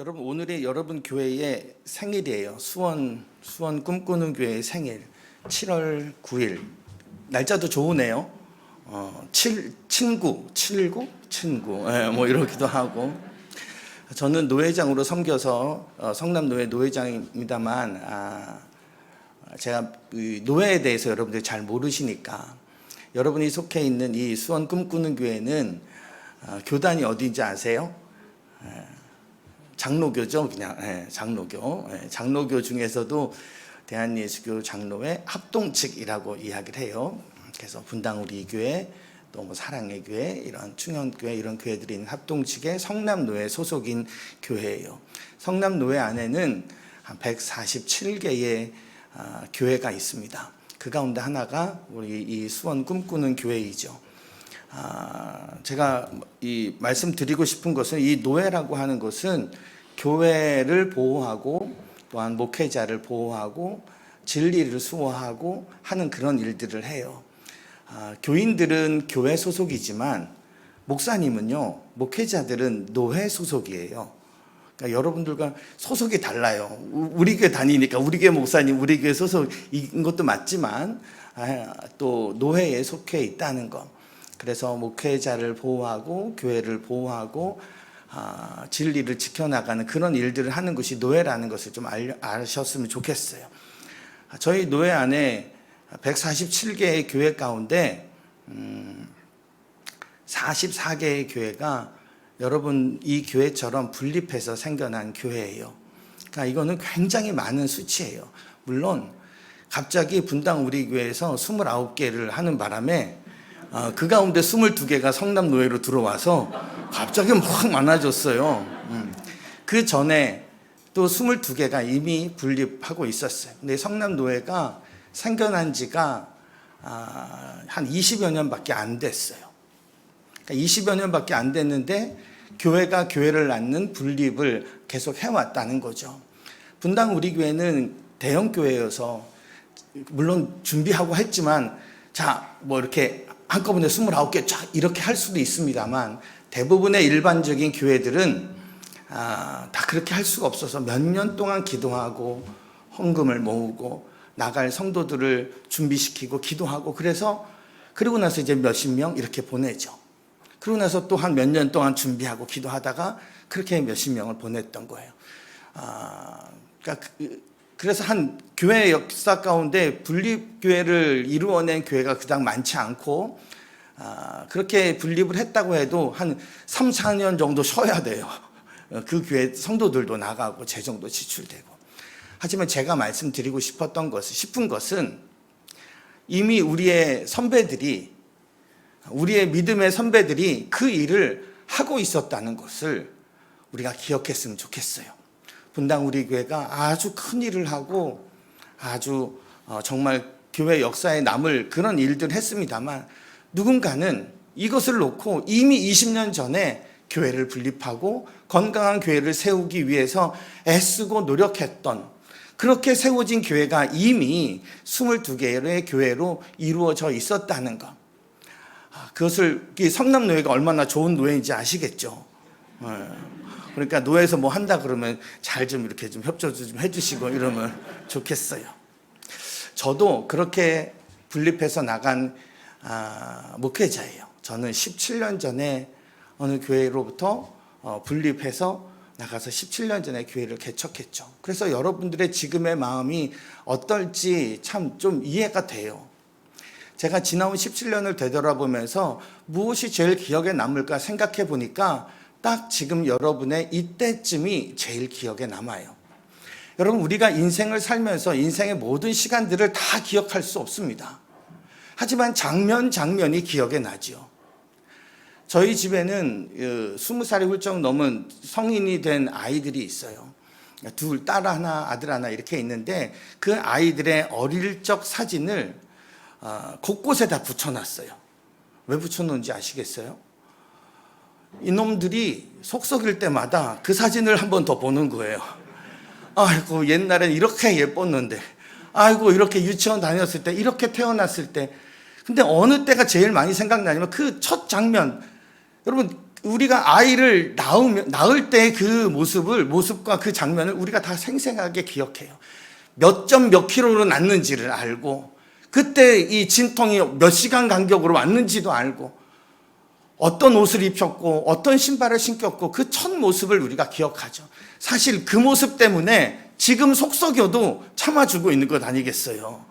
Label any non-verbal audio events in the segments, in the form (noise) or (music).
여러분 오늘이 여러분 교회의 생일이에요. 수원 수원 꿈꾸는 교회의 생일 7월 9일 날짜도 좋으네요. 어, 7 친구 79 친구 예, 뭐 이러기도 하고 저는 노회장으로 섬겨서 어, 성남 노회 노회장입니다만 아, 제가 이 노회에 대해서 여러분들이 잘 모르시니까 여러분이 속해 있는 이 수원 꿈꾸는 교회는 아, 교단이 어디인지 아세요? 장로교죠, 그냥 예, 장로교. 예, 장로교 중에서도 대한예수교 장로회 합동측이라고 이야기를 해요. 그래서 분당 우리 교회, 또 뭐 사랑의 교회, 이런 충현교회 이런 교회들이 있는 합동측의 성남노회 소속인 교회예요. 성남노회 안에는 한 147개의 아, 교회가 있습니다. 그 가운데 하나가 우리 이 수원 꿈꾸는 교회이죠. 아, 제가 이 말씀드리고 싶은 것은 이 노예라고 하는 것은 교회를 보호하고 또한 목회자를 보호하고 진리를 수호하고 하는 그런 일들을 해요. 아, 교인들은 교회 소속이지만 목사님은요, 목회자들은 노회 소속이에요. 그러니까 여러분들과 소속이 달라요. 우- 우리 교회 다니니까 우리 교회 목사님, 우리 교회 소속인 것도 맞지만 아, 또 노회에 속해 있다는 것. 그래서 목회자를 보호하고 교회를 보호하고 아, 진리를 지켜나가는 그런 일들을 하는 것이 노예라는 것을 좀 알려, 아셨으면 좋겠어요. 아, 저희 노예 안에 147개의 교회 가운데 음, 44개의 교회가 여러분 이 교회처럼 분립해서 생겨난 교회예요. 그러니까 이거는 굉장히 많은 수치예요. 물론 갑자기 분당 우리 교회에서 29개를 하는 바람에 어, 그 가운데 22개가 성남 노예로 들어와서 갑자기 확 많아졌어요. 음. 그 전에 또 22개가 이미 분립하고 있었어요. 근데 성남 노예가 생겨난 지가 아, 한 20여 년밖에 안 됐어요. 그러니까 20여 년밖에 안 됐는데 교회가 교회를 낳는 분립을 계속 해왔다는 거죠. 분당 우리 교회는 대형 교회여서 물론 준비하고 했지만 자 뭐 이렇게 한꺼번에 29개 쫙 이렇게 할 수도 있습니다만 대부분의 일반적인 교회들은 아, 다 그렇게 할 수가 없어서 몇 년 동안 기도하고 헌금을 모으고 나갈 성도들을 준비시키고 기도하고 그래서 그리고 나서 이제 몇십 명 이렇게 보내죠. 그러고 나서 또 한 몇 년 동안 준비하고 기도하다가 그렇게 몇십 명을 보냈던 거예요. 아, 그러니까 그, 그래서 한 교회 역사 가운데 분립 교회를 이루어낸 교회가 그닥 많지 않고 아, 그렇게 분립을 했다고 해도 한 3, 4년 정도 쉬어야 돼요. 어, 그 교회 성도들도 나가고 재정도 지출되고. 하지만 제가 말씀드리고 싶었던 것은 싶은 것은 이미 우리의 선배들이 우리의 믿음의 선배들이 그 일을 하고 있었다는 것을 우리가 기억했으면 좋겠어요. 분당 우리 교회가 아주 큰 일을 하고 아주 어, 정말 교회 역사에 남을 그런 일들 했습니다만 누군가는 이것을 놓고 이미 20년 전에 교회를 분립하고 건강한 교회를 세우기 위해서 애쓰고 노력했던 그렇게 세워진 교회가 이미 22개의 교회로 이루어져 있었다는 것. 아, 그것을 이 성남 노예가 얼마나 좋은 노예인지 아시겠죠. 예. 그러니까 노예에서 뭐 한다 그러면 잘 좀 이렇게 좀 협조 좀 해주시고 이러면 좋겠어요. 저도 그렇게 분립해서 나간 아, 목회자예요. 저는 17년 전에 어느 교회로부터 어, 분립해서 나가서 17년 전에 교회를 개척했죠. 그래서 여러분들의 지금의 마음이 어떨지 참 좀 이해가 돼요. 제가 지나온 17년을 되돌아보면서 무엇이 제일 기억에 남을까 생각해 보니까 딱 지금 여러분의 이때쯤이 제일 기억에 남아요. 여러분, 우리가 인생을 살면서 인생의 모든 시간들을 다 기억할 수 없습니다. 하지만 장면, 장면이 기억에 나죠. 저희 집에는 어, 스무 살이 훌쩍 넘은 성인이 된 아이들이 있어요. 둘, 딸 하나, 아들 하나 이렇게 있는데 그 아이들의 어릴 적 사진을 어, 곳곳에 다 붙여놨어요. 왜 붙여놓은지 아시겠어요? 이놈들이 속썩일 때마다 그 사진을 한 번 더 보는 거예요. 아이고, 옛날엔 이렇게 예뻤는데, 아이고, 이렇게 유치원 다녔을 때, 이렇게 태어났을 때. 근데 어느 때가 제일 많이 생각나냐면 그 첫 장면, 여러분, 우리가 아이를 낳으면 낳을 때 그 모습을 모습과 그 장면을 우리가 다 생생하게 기억해요. 몇 점 몇 킬로로 낳는지를 알고 그때 이 진통이 몇 시간 간격으로 왔는지도 알고 어떤 옷을 입혔고 어떤 신발을 신겼고 그 첫 모습을 우리가 기억하죠. 사실 그 모습 때문에 지금 속썩여도 참아주고 있는 것 아니겠어요.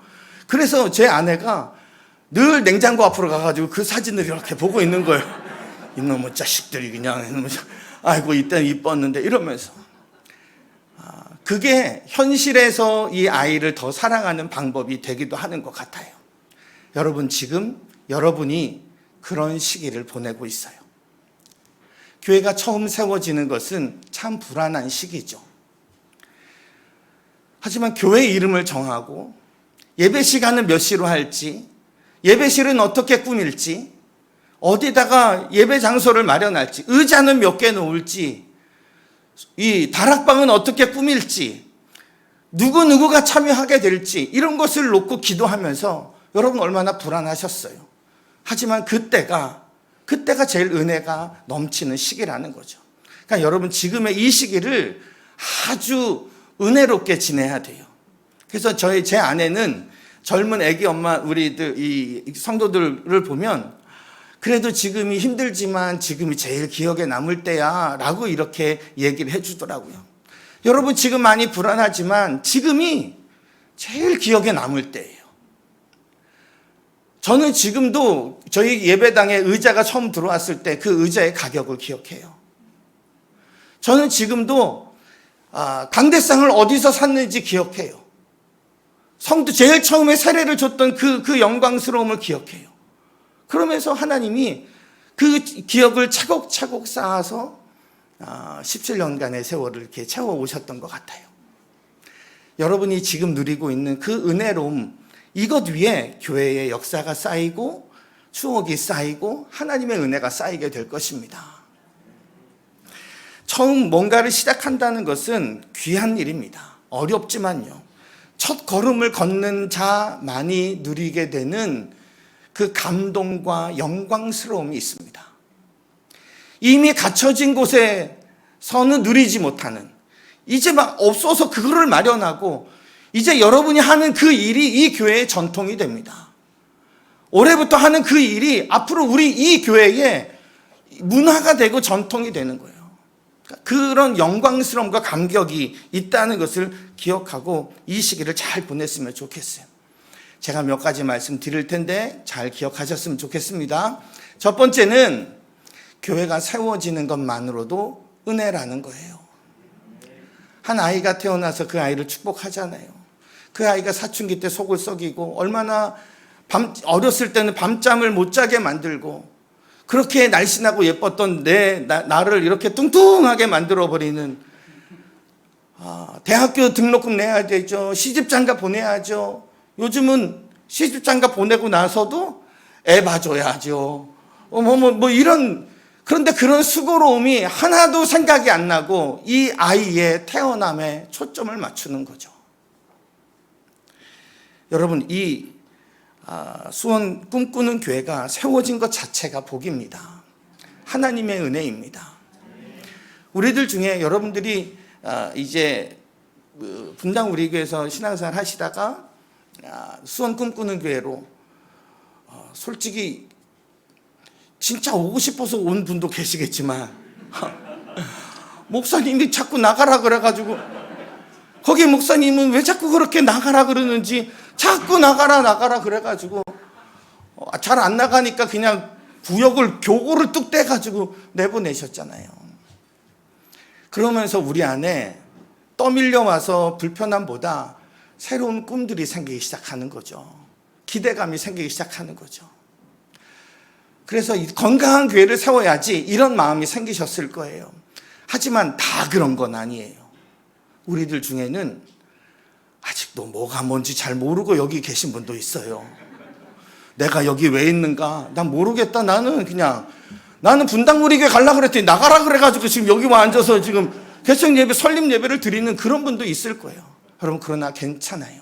그래서 제 아내가 늘 냉장고 앞으로 가가지고 그 사진을 이렇게 보고 있는 거예요. (laughs) 이놈의 자식들이 그냥 이놈의 자- 아이고 이때는 이뻤는데 이러면서 아, 그게 현실에서 이 아이를 더 사랑하는 방법이 되기도 하는 것 같아요. 여러분 지금 여러분이 그런 시기를 보내고 있어요. 교회가 처음 세워지는 것은 참 불안한 시기죠. 하지만 교회 이름을 정하고 예배 시간은 몇 시로 할지, 예배실은 어떻게 꾸밀지, 어디다가 예배 장소를 마련할지, 의자는 몇 개 놓을지, 이 다락방은 어떻게 꾸밀지, 누구누구가 참여하게 될지, 이런 것을 놓고 기도하면서 여러분 얼마나 불안하셨어요. 하지만 그때가, 그때가 제일 은혜가 넘치는 시기라는 거죠. 그러니까 여러분 지금의 이 시기를 아주 은혜롭게 지내야 돼요. 그래서 저희 제 아내는 젊은 아기 엄마 우리들 이 성도들을 보면 그래도 지금이 힘들지만 지금이 제일 기억에 남을 때야라고 이렇게 얘기를 해 주더라고요. 여러분 지금 많이 불안하지만 지금이 제일 기억에 남을 때예요. 저는 지금도 저희 예배당에 의자가 처음 들어왔을 때 그 의자의 가격을 기억해요. 저는 지금도 아, 강대상을 어디서 샀는지 기억해요. 성도 제일 처음에 세례를 줬던 그, 그 영광스러움을 기억해요. 그러면서 하나님이 그 기억을 차곡차곡 쌓아서 아, 17년간의 세월을 이렇게 채워 오셨던 것 같아요. 여러분이 지금 누리고 있는 그 은혜로움, 이것 위에 교회의 역사가 쌓이고 추억이 쌓이고 하나님의 은혜가 쌓이게 될 것입니다. 처음 뭔가를 시작한다는 것은 귀한 일입니다. 어렵지만요. 첫 걸음을 걷는 자만이 누리게 되는 그 감동과 영광스러움이 있습니다. 이미 갖춰진 곳에서는 누리지 못하는 이제 막 없어서 그거를 마련하고 이제 여러분이 하는 그 일이 이 교회의 전통이 됩니다. 올해부터 하는 그 일이 앞으로 우리 이 교회의 문화가 되고 전통이 되는 거예요. 그런 영광스러움과 감격이 있다는 것을 기억하고 이 시기를 잘 보냈으면 좋겠어요. 제가 몇 가지 말씀 드릴 텐데 잘 기억하셨으면 좋겠습니다. 첫 번째는 교회가 세워지는 것만으로도 은혜라는 거예요. 한 아이가 태어나서 그 아이를 축복하잖아요. 그 아이가 사춘기 때 속을 썩이고 얼마나 밤, 어렸을 때는 밤잠을 못 자게 만들고 그렇게 날씬하고 예뻤던 내 나, 나를 이렇게 뚱뚱하게 만들어 버리는 아, 대학교 등록금 내야 되죠. 시집장가 보내야죠. 요즘은 시집장가 보내고 나서도 애 봐줘야죠. 어, 뭐, 뭐, 뭐 이런 그런데 그런 수고로움이 하나도 생각이 안 나고 이 아이의 태어남에 초점을 맞추는 거죠. 여러분 이 아, 수원 꿈꾸는 교회가 세워진 것 자체가 복입니다. 하나님의 은혜입니다. 우리들 중에 여러분들이 아, 이제 그 분당 우리 교회에서 신앙생활 하시다가 아, 수원 꿈꾸는 교회로 어, 솔직히 진짜 오고 싶어서 온 분도 계시겠지만 (laughs) 목사님이 자꾸 나가라 그래가지고 거기 목사님은 왜 자꾸 그렇게 나가라 그러는지 자꾸 나가라 나가라 그래가지고 어, 잘안 나가니까 그냥 구역을 교고를 뚝 떼가지고 내보내셨잖아요. 그러면서 우리 안에 떠밀려 와서 불편함보다 새로운 꿈들이 생기기 시작하는 거죠. 기대감이 생기기 시작하는 거죠. 그래서 이 건강한 교회를 세워야지 이런 마음이 생기셨을 거예요. 하지만 다 그런 건 아니에요. 우리들 중에는 아직도 뭐가 뭔지 잘 모르고 여기 계신 분도 있어요. 내가 여기 왜 있는가? 난 모르겠다. 나는 그냥 나는 분당우리교회 갈라 그랬더니 나가라 그래가지고 지금 여기 와 앉아서 지금 개척 예배, 설립 예배를 드리는 그런 분도 있을 거예요. 여러분 그러나 괜찮아요.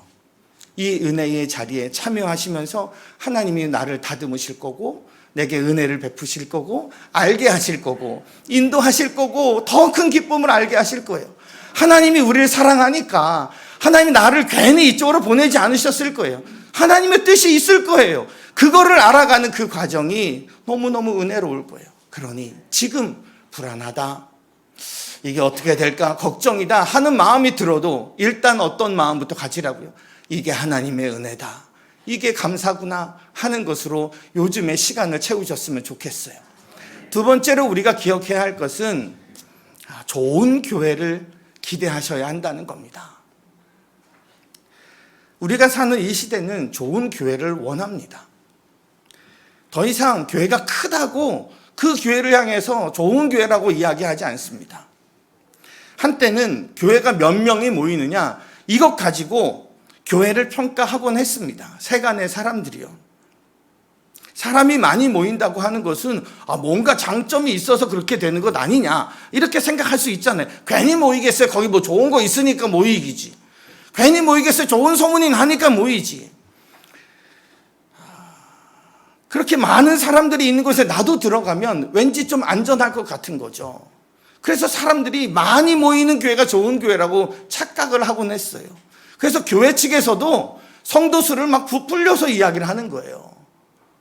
이 은혜의 자리에 참여하시면서 하나님이 나를 다듬으실 거고 내게 은혜를 베푸실 거고 알게 하실 거고 인도하실 거고 더 큰 기쁨을 알게 하실 거예요. 하나님이 우리를 사랑하니까 하나님이 나를 괜히 이쪽으로 보내지 않으셨을 거예요. 하나님의 뜻이 있을 거예요. 그거를 알아가는 그 과정이 너무너무 은혜로울 거예요. 그러니 지금 불안하다. 이게 어떻게 될까? 걱정이다 하는 마음이 들어도 일단 어떤 마음부터 가지라고요. 이게 하나님의 은혜다. 이게 감사구나 하는 것으로 요즘에 시간을 채우셨으면 좋겠어요. 두 번째로 우리가 기억해야 할 것은 아, 좋은 교회를 기대하셔야 한다는 겁니다. 우리가 사는 이 시대는 좋은 교회를 원합니다. 더 이상 교회가 크다고 그 교회를 향해서 좋은 교회라고 이야기하지 않습니다. 한때는 교회가 몇 명이 모이느냐 이것 가지고 교회를 평가하곤 했습니다. 세간의 사람들이요. 사람이 많이 모인다고 하는 것은 아, 뭔가 장점이 있어서 그렇게 되는 것 아니냐 이렇게 생각할 수 있잖아요. 괜히 모이겠어요. 거기 뭐 좋은 거 있으니까 모이기지. 괜히 모이겠어요. 좋은 소문이 나니까 모이지. 그렇게 많은 사람들이 있는 곳에 나도 들어가면 왠지 좀 안전할 것 같은 거죠. 그래서 사람들이 많이 모이는 교회가 좋은 교회라고 착각을 하곤 했어요. 그래서 교회 측에서도 성도 수를 막 부풀려서 이야기를 하는 거예요.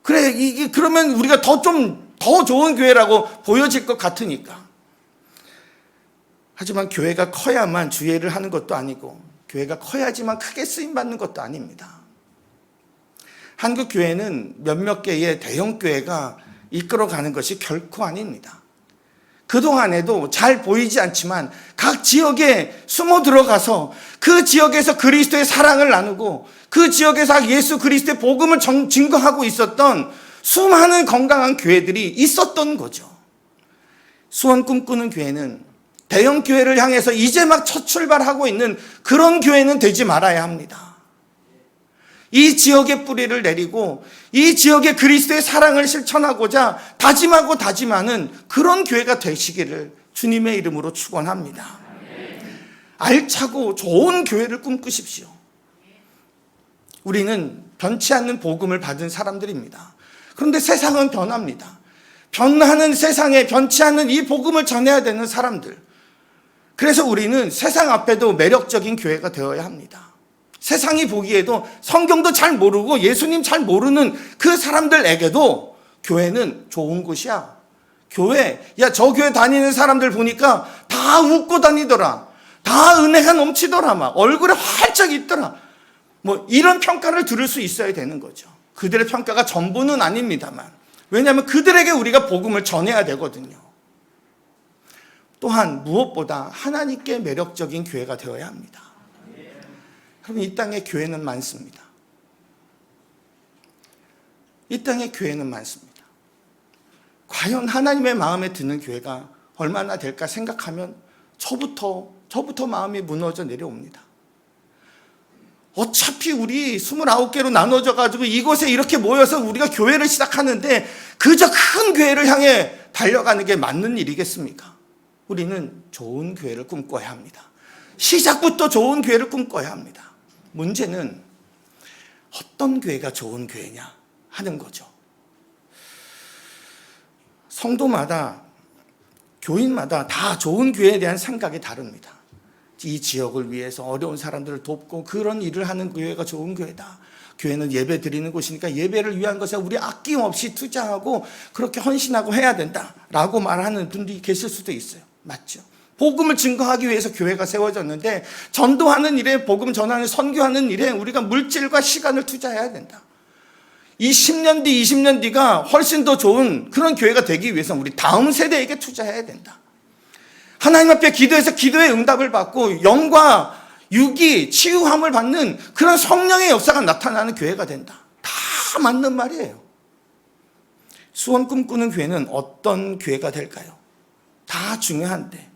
그래, 이게 그러면 우리가 더 좀 더 좋은 교회라고 보여질 것 같으니까. 하지만 교회가 커야만 주례를 하는 것도 아니고 교회가 커야지만 크게 쓰임 받는 것도 아닙니다. 한국 교회는 몇몇 개의 대형 교회가 이끌어 가는 것이 결코 아닙니다. 그동안에도 잘 보이지 않지만 각 지역에 숨어 들어가서 그 지역에서 그리스도의 사랑을 나누고 그 지역에서 예수 그리스도의 복음을 정- 증거하고 있었던 수많은 건강한 교회들이 있었던 거죠. 수원 꿈꾸는 교회는 대형 교회를 향해서 이제 막 첫 출발하고 있는 그런 교회는 되지 말아야 합니다. 이 지역의 뿌리를 내리고 이 지역의 그리스도의 사랑을 실천하고자 다짐하고 다짐하는 그런 교회가 되시기를 주님의 이름으로 축원합니다. 알차고 좋은 교회를 꿈꾸십시오. 우리는 변치 않는 복음을 받은 사람들입니다. 그런데 세상은 변합니다. 변하는 세상에 변치 않는 이 복음을 전해야 되는 사람들. 그래서 우리는 세상 앞에도 매력적인 교회가 되어야 합니다. 세상이 보기에도 성경도 잘 모르고 예수님 잘 모르는 그 사람들에게도 교회는 좋은 곳이야. 교회, 야, 저 교회 다니는 사람들 보니까 다 웃고 다니더라. 다 은혜가 넘치더라. 막 얼굴에 활짝 있더라. 뭐 이런 평가를 들을 수 있어야 되는 거죠. 그들의 평가가 전부는 아닙니다만. 왜냐하면 그들에게 우리가 복음을 전해야 되거든요. 또한 무엇보다 하나님께 매력적인 교회가 되어야 합니다. 여러분 이 땅에 교회는 많습니다. 이 땅에 교회는 많습니다. 과연 하나님의 마음에 드는 교회가 얼마나 될까 생각하면 저부터 저부터 마음이 무너져 내려옵니다. 어차피 우리 29개로 나눠져 가지고 이곳에 이렇게 모여서 우리가 교회를 시작하는데 그저 큰 교회를 향해 달려가는 게 맞는 일이겠습니까? 우리는 좋은 교회를 꿈꿔야 합니다. 시작부터 좋은 교회를 꿈꿔야 합니다. 문제는 어떤 교회가 좋은 교회냐 하는 거죠. 성도마다 교인마다 다 좋은 교회에 대한 생각이 다릅니다. 이 지역을 위해서 어려운 사람들을 돕고 그런 일을 하는 교회가 좋은 교회다. 교회는 예배 드리는 곳이니까 예배를 위한 것에 우리 아낌없이 투자하고 그렇게 헌신하고 해야 된다 라고 말하는 분들이 계실 수도 있어요. 맞죠? 복음을 증거하기 위해서 교회가 세워졌는데 전도하는 일에 복음 전하는 선교하는 일에 우리가 물질과 시간을 투자해야 된다. 이 10년 뒤, 20년 뒤가 훨씬 더 좋은 그런 교회가 되기 위해서 우리 다음 세대에게 투자해야 된다. 하나님 앞에 기도해서 기도의 응답을 받고 영과 육이 치유함을 받는 그런 성령의 역사가 나타나는 교회가 된다. 다 맞는 말이에요. 수원 꿈꾸는 교회는 어떤 교회가 될까요? 다 중요한데.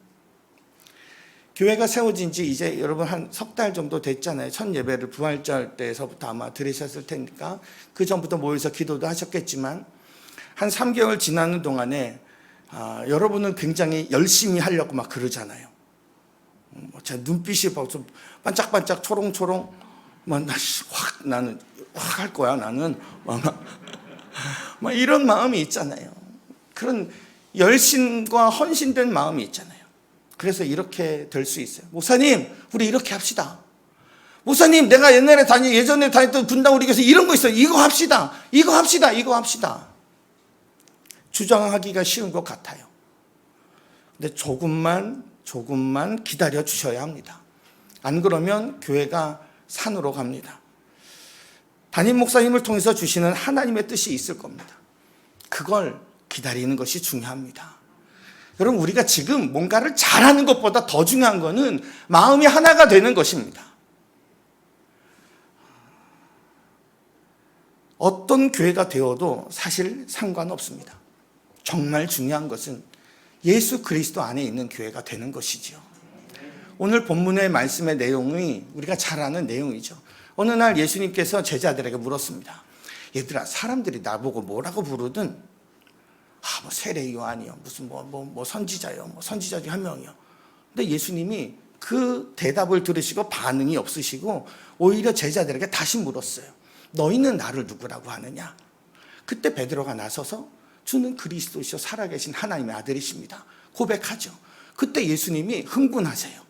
교회가 세워진 지 이제 여러분 한 석 달 정도 됐잖아요. 첫 예배를 부활절 때서부터 아마 들으셨을 테니까 그 전부터 모여서 기도도 하셨겠지만 한 3개월 지나는 동안에 아, 여러분은 굉장히 열심히 하려고 막 그러잖아요. 음, 제 눈빛이 벌써 반짝반짝 초롱초롱 막 나, 확 나는 확 할 거야 나는 막, 뭐 이런 마음이 있잖아요. 그런 열심과 헌신된 마음이 있잖아요. 그래서 이렇게 될 수 있어요. 목사님, 우리 이렇게 합시다. 목사님, 내가 옛날에 다니, 예전에 다녔던 분당 우리 교회에서 이런 거 있어요. 이거 합시다. 이거 합시다. 이거 합시다. 주장하기가 쉬운 것 같아요. 근데 조금만, 조금만 기다려 주셔야 합니다. 안 그러면 교회가 산으로 갑니다. 담임 목사님을 통해서 주시는 하나님의 뜻이 있을 겁니다. 그걸 기다리는 것이 중요합니다. 여러분, 우리가 지금 뭔가를 잘하는 것보다 더 중요한 것은 마음이 하나가 되는 것입니다. 어떤 교회가 되어도 사실 상관없습니다. 정말 중요한 것은 예수 그리스도 안에 있는 교회가 되는 것이지요. 오늘 본문의 말씀의 내용이 우리가 잘 아는 내용이죠. 어느 날 예수님께서 제자들에게 물었습니다. 얘들아, 사람들이 나보고 뭐라고 부르든, 아, 뭐 세례 요한이요, 무슨 뭐, 뭐, 뭐 선지자요, 뭐 선지자 중 한 명이요. 근데 예수님이 그 대답을 들으시고 반응이 없으시고 오히려 제자들에게 다시 물었어요. 너희는 나를 누구라고 하느냐? 그때 베드로가 나서서 주는 그리스도시요 살아계신 하나님의 아들이십니다. 고백하죠. 그때 예수님이 흥분하세요.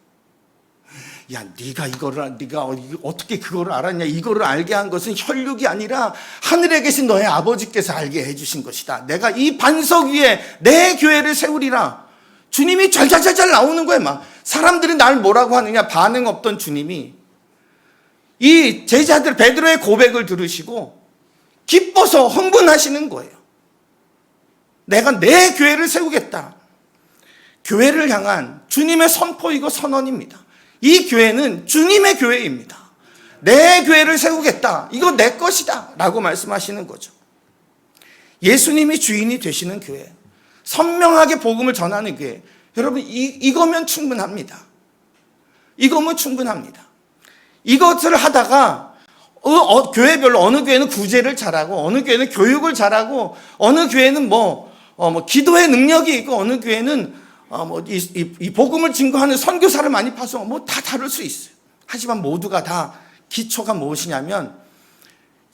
야, 네가 이거를 네가 어떻게 그거를 알았냐? 이거를 알게 한 것은 혈육이 아니라 하늘에 계신 너의 아버지께서 알게 해 주신 것이다. 내가 이 반석 위에 내 교회를 세우리라. 주님이 잘잘잘잘 나오는 거예요, 막. 사람들이 날 뭐라고 하느냐 반응 없던 주님이 이 제자들 베드로의 고백을 들으시고 기뻐서 흥분하시는 거예요. 내가 내 교회를 세우겠다. 교회를 향한 주님의 선포이고 선언입니다. 이 교회는 주님의 교회입니다. 내 교회를 세우겠다. 이거 내 것이다. 라고 말씀하시는 거죠. 예수님이 주인이 되시는 교회. 선명하게 복음을 전하는 교회. 여러분, 이, 이거면 충분합니다. 이거면 충분합니다. 이것을 하다가 어, 어, 교회별로 어느 교회는 구제를 잘하고 어느 교회는 교육을 잘하고 어느 교회는 뭐, 어, 뭐 기도의 능력이 있고 어느 교회는 어, 뭐 이, 이, 이 복음을 증거하는 선교사를 많이 파송하고 뭐다 다를 수 있어요. 하지만 모두가 다 기초가 무엇이냐면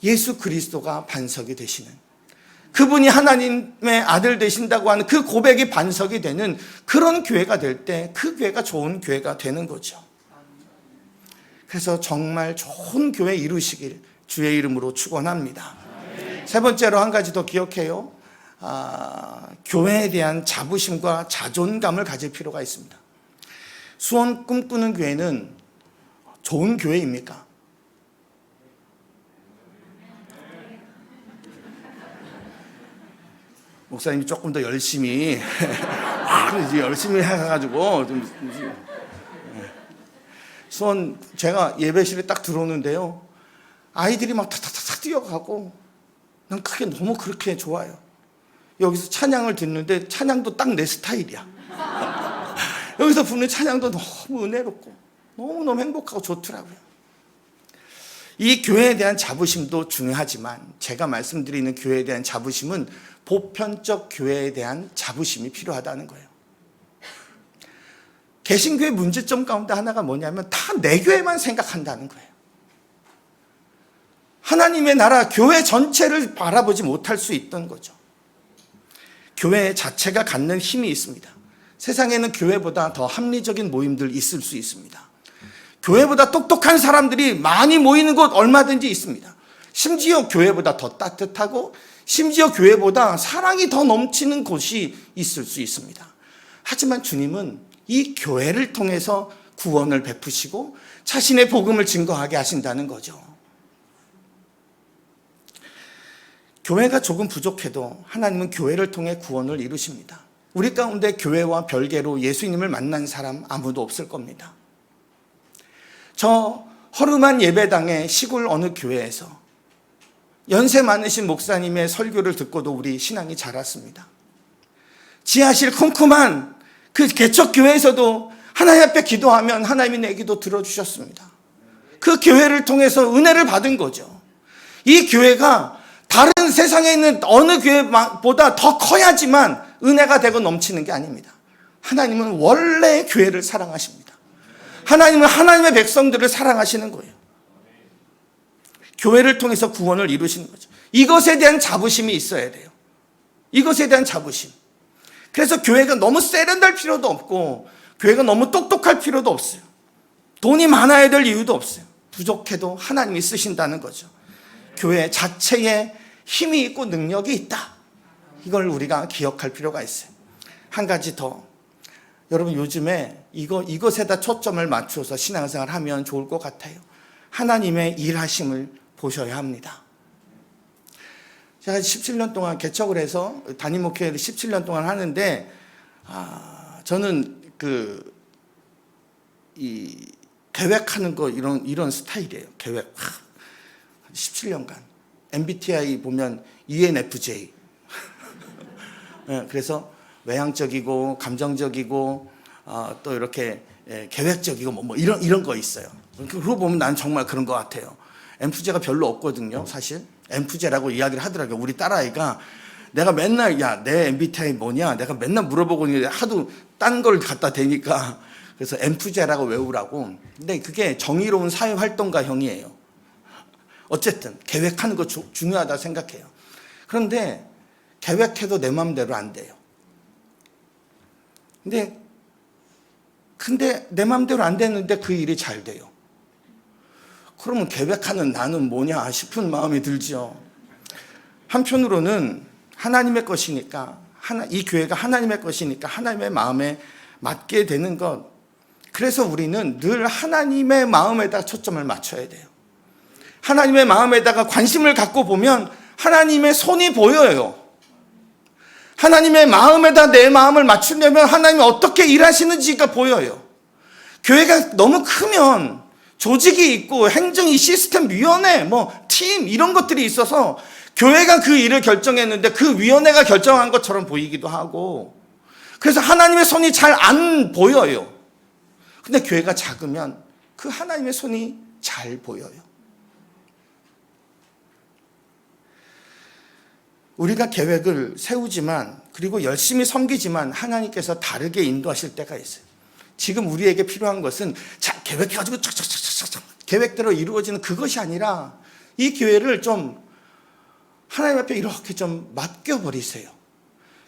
예수 그리스도가 반석이 되시는 그분이 하나님의 아들 되신다고 하는 그 고백이 반석이 되는 그런 교회가 될 때 그 교회가 좋은 교회가 되는 거죠. 그래서 정말 좋은 교회 이루시길 주의 이름으로 축원합니다. 세 번째로 한 가지 더 기억해요. 아, 교회에 대한 자부심과 자존감을 가질 필요가 있습니다. 수원 꿈꾸는 교회는 좋은 교회입니까? 목사님이 조금 더 열심히 (laughs) 열심히 해가지고 좀 수원 제가 예배실에 딱 들어오는데요. 아이들이 막 타타타타 뛰어가고 난 그게 너무 그렇게 좋아요. 여기서 찬양을 듣는데 찬양도 딱 내 스타일이야. (laughs) 여기서 부르는 찬양도 너무 은혜롭고 너무너무 행복하고 좋더라고요. 이 교회에 대한 자부심도 중요하지만 제가 말씀드리는 교회에 대한 자부심은 보편적 교회에 대한 자부심이 필요하다는 거예요. 개신교의 문제점 가운데 하나가 뭐냐면 다 내 교회만 생각한다는 거예요. 하나님의 나라, 교회 전체를 바라보지 못할 수 있던 거죠. 교회 자체가 갖는 힘이 있습니다. 세상에는 교회보다 더 합리적인 모임들 있을 수 있습니다. 교회보다 똑똑한 사람들이 많이 모이는 곳 얼마든지 있습니다. 심지어 교회보다 더 따뜻하고 심지어 교회보다 사랑이 더 넘치는 곳이 있을 수 있습니다. 하지만 주님은 이 교회를 통해서 구원을 베푸시고 자신의 복음을 증거하게 하신다는 거죠. 교회가 조금 부족해도 하나님은 교회를 통해 구원을 이루십니다. 우리 가운데 교회와 별개로 예수님을 만난 사람 아무도 없을 겁니다. 저 허름한 예배당의 시골 어느 교회에서 연세 많으신 목사님의 설교를 듣고도 우리 신앙이 자랐습니다. 지하실 컴컴한 그 개척교회에서도 하나님 앞에 기도하면 하나님이 내 기도 들어주셨습니다. 그 교회를 통해서 은혜를 받은 거죠. 이 교회가 다른 세상에 있는 어느 교회보다 더 커야지만 은혜가 되고 넘치는 게 아닙니다. 하나님은 원래 교회를 사랑하십니다. 하나님은 하나님의 백성들을 사랑하시는 거예요. 교회를 통해서 구원을 이루시는 거죠. 이것에 대한 자부심이 있어야 돼요. 이것에 대한 자부심. 그래서 교회가 너무 세련될 필요도 없고, 교회가 너무 똑똑할 필요도 없어요. 돈이 많아야 될 이유도 없어요. 부족해도 하나님이 쓰신다는 거죠. 교회 자체에 힘이 있고 능력이 있다. 이걸 우리가 기억할 필요가 있어요. 한 가지 더. 여러분 요즘에 이거 이것에다 초점을 맞추어서 신앙생활 하면 좋을 것 같아요. 하나님의 일하심을 보셔야 합니다. 제가 17년 동안 개척을 해서 담임 목회를 17년 동안 하는데 아, 저는 그 이 계획하는 거 이런 이런 스타일이에요. 계획. 하, 17년간 MBTI 보면 ENFJ. (laughs) 예, 그래서 외향적이고 감정적이고 어, 또 이렇게 예, 계획적이고 뭐, 뭐 이런 이런 거 있어요. 그러고 보면 난 정말 그런 것 같아요. 엠프제가 별로 없거든요, 사실. 엠프제라고 이야기를 하더라고요. 우리 딸아이가 내가 맨날 야 내 MBTI 뭐냐? 내가 맨날 물어보고 하도 딴 걸 갖다 대니까 그래서 엠프제라고 외우라고. 근데 그게 정의로운 사회 활동가형이에요. 어쨌든 계획하는 거 주- 중요하다 생각해요. 그런데 계획해도 내 마음대로 안 돼요. 근데 근데 내 마음대로 안 되는데 그 일이 잘 돼요. 그러면 계획하는 나는 뭐냐 싶은 마음이 들죠. 한편으로는 하나님의 것이니까 하나 이 교회가 하나님의 것이니까 하나님의 마음에 맞게 되는 것. 그래서 우리는 늘 하나님의 마음에다 초점을 맞춰야 돼요. 하나님의 마음에다가 관심을 갖고 보면 하나님의 손이 보여요. 하나님의 마음에다 내 마음을 맞추려면 하나님이 어떻게 일하시는지가 보여요. 교회가 너무 크면 조직이 있고 행정이 시스템 위원회 뭐 팀 이런 것들이 있어서 교회가 그 일을 결정했는데 그 위원회가 결정한 것처럼 보이기도 하고 그래서 하나님의 손이 잘 안 보여요. 근데 교회가 작으면 그 하나님의 손이 잘 보여요. 우리가 계획을 세우지만 그리고 열심히 섬기지만 하나님께서 다르게 인도하실 때가 있어요. 지금 우리에게 필요한 것은 자 계획해가지고 착착착착착 계획대로 이루어지는 그것이 아니라 이 교회를 좀 하나님 앞에 이렇게 좀 맡겨버리세요.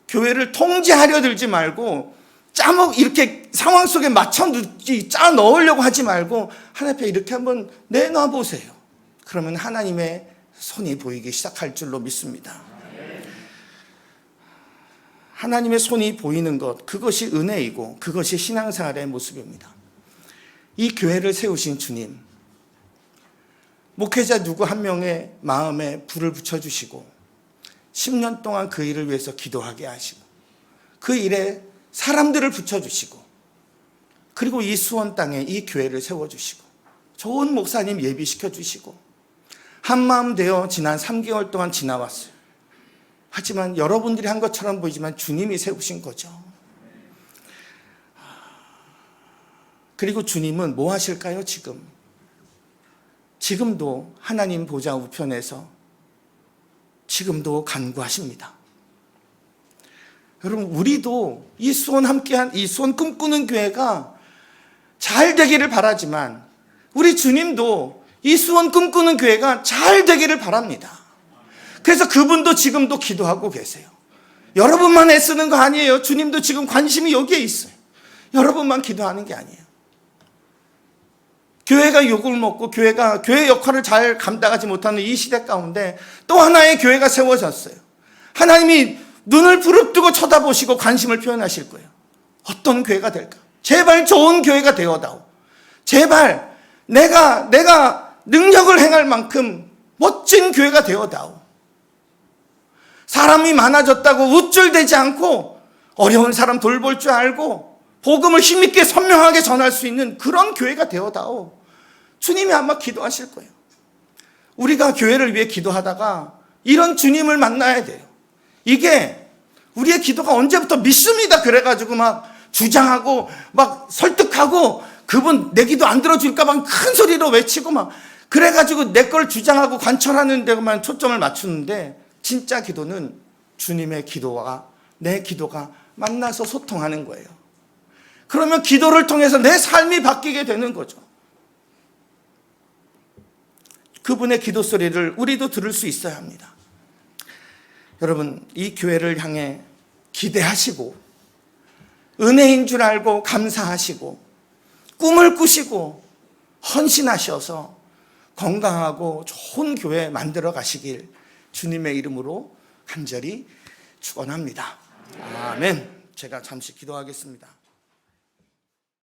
교회를 통제하려 들지 말고 짜먹 이렇게 상황 속에 맞춰 넣지 짜 넣으려고 하지 말고 하나님 앞에 이렇게 한번 내놔 보세요. 그러면 하나님의 손이 보이기 시작할 줄로 믿습니다. 하나님의 손이 보이는 것, 그것이 은혜이고 그것이 신앙생활의 모습입니다. 이 교회를 세우신 주님, 목회자 누구 한 명의 마음에 불을 붙여주시고 10년 동안 그 일을 위해서 기도하게 하시고 그 일에 사람들을 붙여주시고 그리고 이 수원 땅에 이 교회를 세워주시고 좋은 목사님 예비시켜 주시고 한마음 되어 지난 3개월 동안 지나왔어요. 하지만 여러분들이 한 것처럼 보이지만 주님이 세우신 거죠. 그리고 주님은 뭐 하실까요, 지금? 지금도 하나님 보좌 우편에서 지금도 간구하십니다. 여러분, 우리도 이 수원 함께한, 이 수원 꿈꾸는 교회가 잘 되기를 바라지만, 우리 주님도 이 수원 꿈꾸는 교회가 잘 되기를 바랍니다. 그래서 그분도 지금도 기도하고 계세요. 여러분만 애쓰는 거 아니에요. 주님도 지금 관심이 여기에 있어요. 여러분만 기도하는 게 아니에요. 교회가 욕을 먹고 교회가 교회 역할을 잘 감당하지 못하는 이 시대 가운데 또 하나의 교회가 세워졌어요. 하나님이 눈을 부릅뜨고 쳐다보시고 관심을 표현하실 거예요. 어떤 교회가 될까? 제발 좋은 교회가 되어다오. 제발 내가 내가 능력을 행할 만큼 멋진 교회가 되어다오. 사람이 많아졌다고 우쭐대지 않고 어려운 사람 돌볼 줄 알고 복음을 힘있게 선명하게 전할 수 있는 그런 교회가 되어다오. 주님이 아마 기도하실 거예요. 우리가 교회를 위해 기도하다가 이런 주님을 만나야 돼요. 이게 우리의 기도가 언제부터 믿습니다. 그래가지고 막 주장하고 막 설득하고 그분 내 기도 안 들어줄까 막 큰 소리로 외치고 막 그래가지고 내 걸 주장하고 관철하는 데만 초점을 맞추는데 진짜 기도는 주님의 기도와 내 기도가 만나서 소통하는 거예요. 그러면 기도를 통해서 내 삶이 바뀌게 되는 거죠. 그분의 기도 소리를 우리도 들을 수 있어야 합니다. 여러분 이 교회를 향해 기대하시고 은혜인 줄 알고 감사하시고 꿈을 꾸시고 헌신하셔서 건강하고 좋은 교회 만들어 가시길 주님의 이름으로 간절히 축원합니다. 아멘. 제가 잠시 기도하겠습니다.